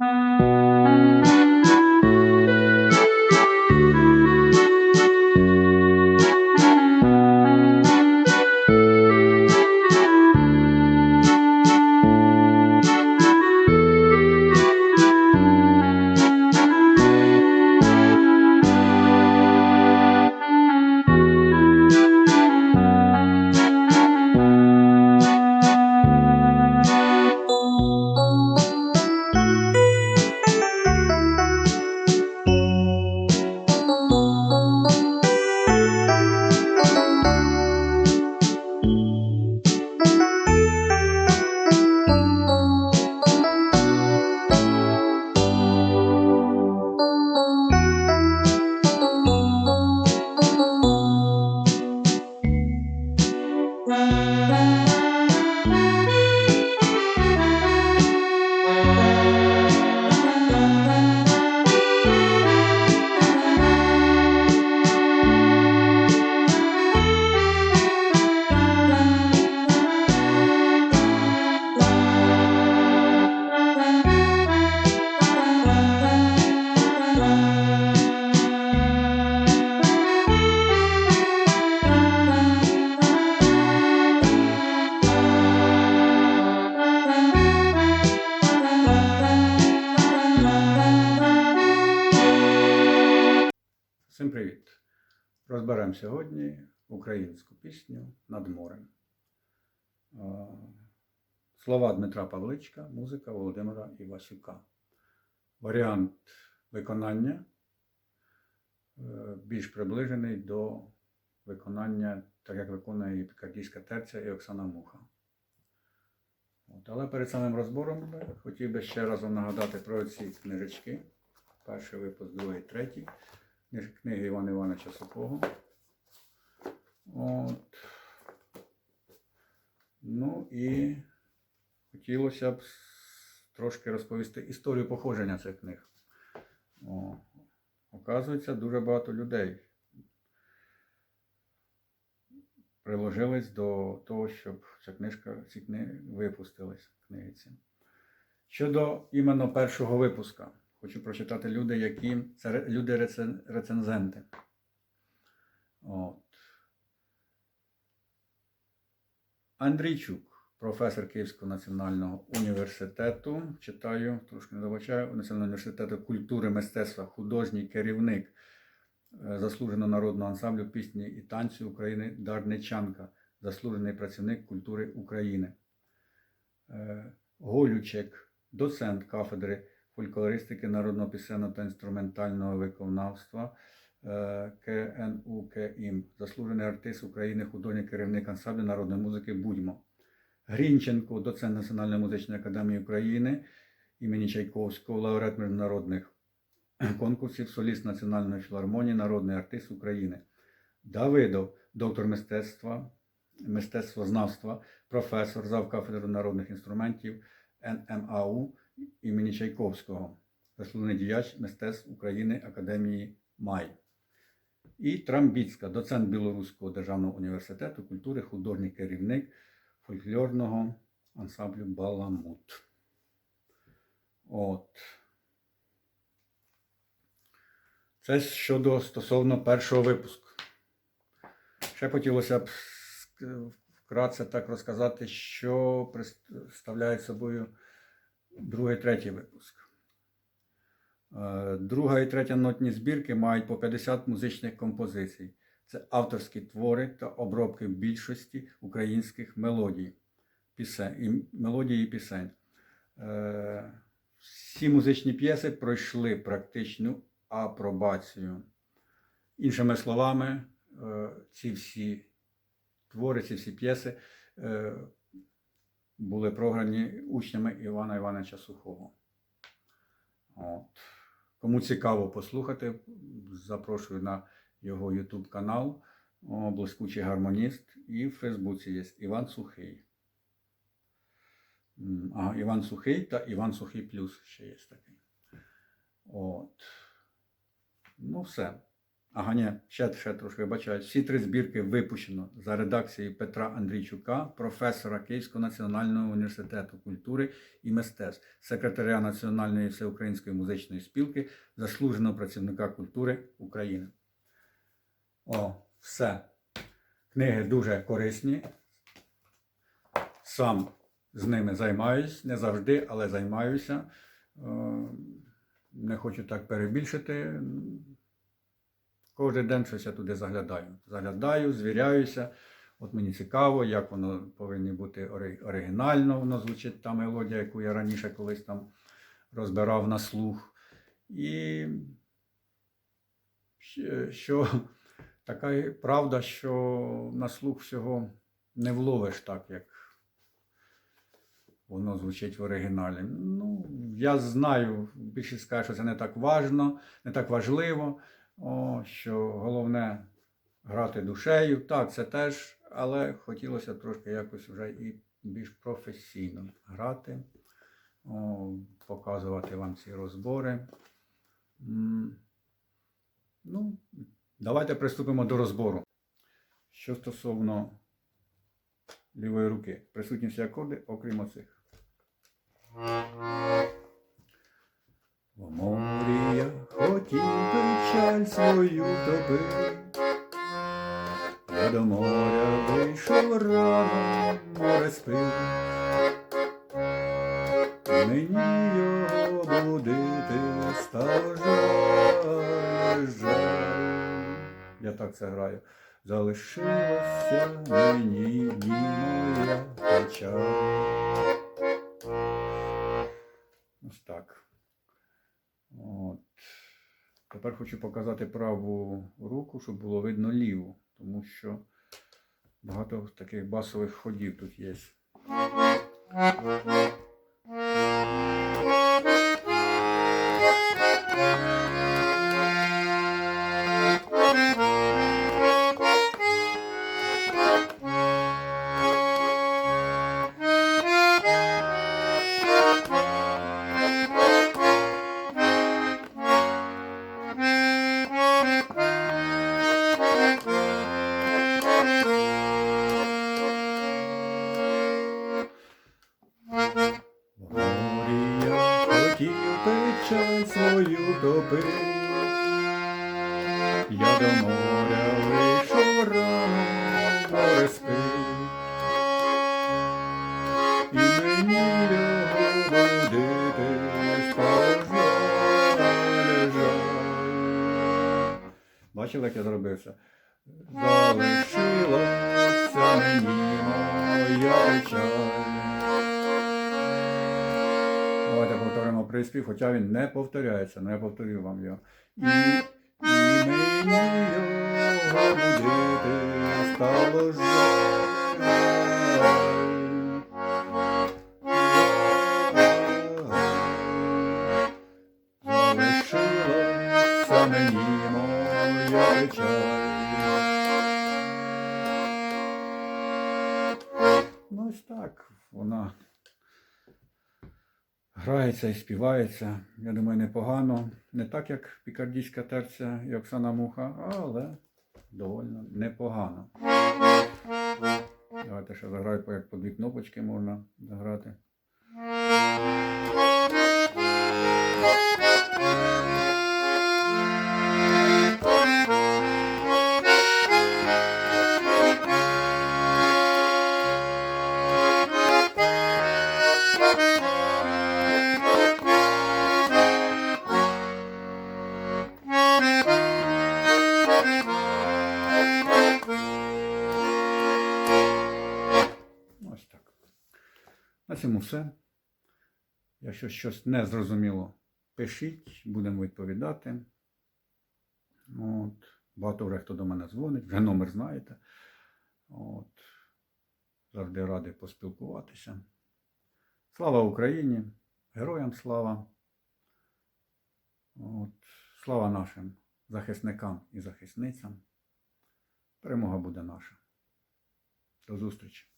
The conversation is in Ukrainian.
Mm-hmm. bye Розберемо сьогодні українську пісню над морем. Слова Дмитра Павличка, музика Володимира Івасюка. Варіант виконання е, більш приближений до виконання, так як виконує і Пікардійська терця і Оксана Муха. От, але перед самим розбором е, хотів би ще раз вам нагадати про ці книжечки. Перший випуск, другий, третій. Книги Івана Івановича Сухого. От. Ну і хотілося б трошки розповісти історію походження цих книг. О, оказується, дуже багато людей приложились до того, щоб ця книжка, ці книги випустились. Книги. Щодо іменно першого випуска, хочу прочитати люди, які це люди рецензенти. От. Андрійчук, професор Київського національного університету, читаю, трошки не добачаю, Національного університету культури, мистецтва, художній керівник е, заслуженого народного ансамблю пісні і танцю України Дарничанка, заслужений працівник культури України. Е, Голючек, доцент кафедри фольклористики народного пісенного та інструментального виконавства е, КНУ КІМ, заслужений артист України, художній керівник ансамблю народної музики Будьмо. Грінченко, доцент Національної музичної академії України імені Чайковського, лауреат міжнародних конкурсів, соліст Національної філармонії, народний артист України. Давидов, доктор мистецтва, мистецтвознавства, професор, завкафедру народних інструментів НМАУ імені Чайковського, заслужений діяч мистецтв України Академії МАЙ. І Трамбіцька, доцент Білоруського державного університету культури, художній керівник фольклорного ансамблю Баламут. От. Це щодо стосовно першого випуску. Ще хотілося б вкратце так розказати, що представляє собою другий третій випуск. Е, Друга і третя нотні збірки мають по 50 музичних композицій. Це авторські твори та обробки більшості українських мелодій, пісень, і мелодій і пісень. Е, Всі музичні п'єси пройшли практичну апробацію. Іншими словами, е, ці всі твори, ці всі п'єси були програні учнями Івана Івановича Сухого. От. Кому цікаво послухати, запрошую на його YouTube канал Блискучий гармоніст. І в Фейсбуці є Іван Сухий. Ага, Іван Сухий та Іван Сухий Плюс ще є такий. От. Ну, все. Ага, ні, ще, ще трошки вибачаю. Всі три збірки випущено за редакцією Петра Андрійчука, професора Київського національного університету культури і мистецтв, секретаря Національної всеукраїнської музичної спілки, заслуженого працівника культури України. О, все. Книги дуже корисні. Сам з ними займаюсь, не завжди, але займаюся. Е, Не хочу так перебільшити. Кожен день щось я туди заглядаю. Заглядаю, звіряюся. От мені цікаво, як воно повинно бути оригінально, воно звучить та мелодія, яку я раніше колись там розбирав на слух. І що така правда, що на слух всього не вловиш так, як воно звучить в оригіналі. Ну, я знаю, більшість каже, що це не так важно, не так важливо, о, що головне грати душею. Так, це теж, але хотілося трошки якось вже і більш професійно грати, о, показувати вам ці розбори. Ну, давайте приступимо до розбору. Що стосовно лівої руки, присутні всі акорди, окрім оцих. В морі я хотів печаль свою втопити. Я до моря вийшов рано, море спив. Мені його будити стало жаль, жаль. Я так це граю. Залишилася мені дні моя печаль. Ось так. От. Тепер хочу показати праву руку, щоб було видно ліву, тому що багато таких басових ходів тут є. Я до моря вийшов рано, море. І мені його жаль, жаль. Бачили, як я зробився? Залишилася мені моя печаль. Давайте повторимо приспів, хоча він не повторяється, але я повторю вам його. І, і мені його будити стало жаль. Грається і співається. Я думаю, непогано. Не так, як пікардійська терця і Оксана Муха, але довольно непогано. Давайте ще заграю, як по дві кнопочки можна заграти. Цьому все. Якщо щось не зрозуміло, пишіть, будемо відповідати. От. Багато вже хто до мене дзвонить, вже номер знаєте. От. Завжди радий поспілкуватися. Слава Україні! Героям слава! От. Слава нашим захисникам і захисницям. Перемога буде наша. До зустрічі!